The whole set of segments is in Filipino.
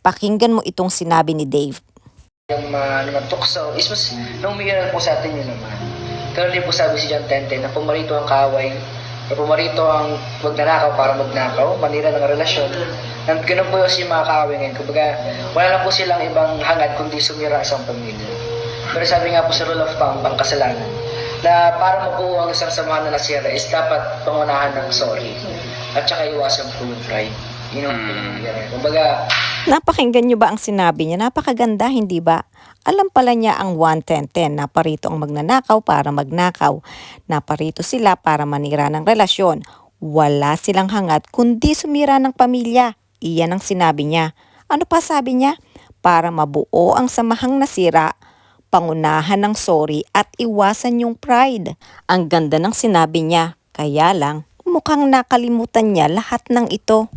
Pakinggan mo itong sinabi ni Dave. yung mga naman tukso is mas nung umiiral po sa atin yun naman. Pero din po sabi si John Tente na pumarito ang kaaway o pumarito ang magnanakaw para magnakaw, manira ng relasyon. Nang ganun po yung mga kaaway ngayon. Kumbaga, wala na po silang ibang hangad kundi sumira isang pamilya. Pero sabi nga po sa rule of thumb, ang kasalanan, na para mabuo ang isang samahan na nasira is dapat pangunahan ng sorry. At saka iwasan po yung pride. Yun ang mm. Kumbaga, Napakinggan niyo ba ang sinabi niya? Napakaganda, hindi ba? Alam pala niya ang 11010 na parito ang magnanakaw para magnakaw. Naparito sila para manira ng relasyon. Wala silang hangat kundi sumira ng pamilya. Iyan ang sinabi niya. Ano pa sabi niya? Para mabuo ang samahang nasira, pangunahan ng sorry at iwasan yung pride. Ang ganda ng sinabi niya. Kaya lang, mukhang nakalimutan niya lahat ng ito.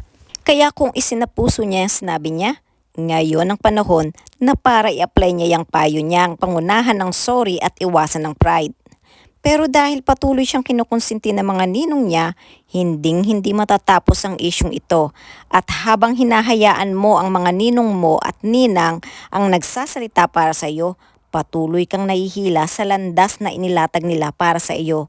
Kaya kung isinapuso niya yung sinabi niya, ngayon ang panahon na para i-apply niya yung payo niyang pangunahan ng sorry at iwasan ng pride. Pero dahil patuloy siyang kinukonsinti ng mga ninong niya, hinding hindi matatapos ang isyong ito. At habang hinahayaan mo ang mga ninong mo at ninang ang nagsasalita para sa iyo, patuloy kang nahihila sa landas na inilatag nila para sa iyo.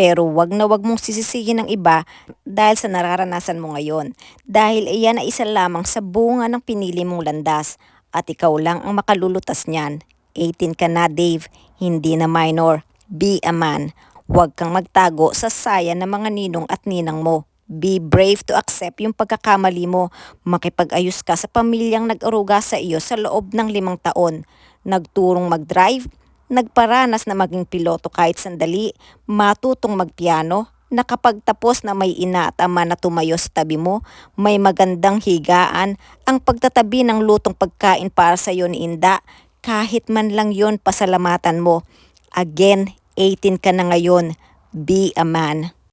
Pero wag na wag mong sisisihin ng iba dahil sa nararanasan mo ngayon. Dahil iyan ay isa lamang sa bunga ng pinili mong landas at ikaw lang ang makalulutas niyan. 18 ka na Dave, hindi na minor. Be a man. Huwag kang magtago sa saya ng mga ninong at ninang mo. Be brave to accept yung pagkakamali mo. Makipag-ayos ka sa pamilyang nag-aruga sa iyo sa loob ng limang taon. Nagturong mag-drive, nagparanas na maging piloto kahit sandali, matutong magpiano, nakapagtapos na may ina at ama na tumayo sa tabi mo, may magandang higaan, ang pagtatabi ng lutong pagkain para sa iyo ni Inda, kahit man lang yon pasalamatan mo. Again, 18 ka na ngayon, be a man.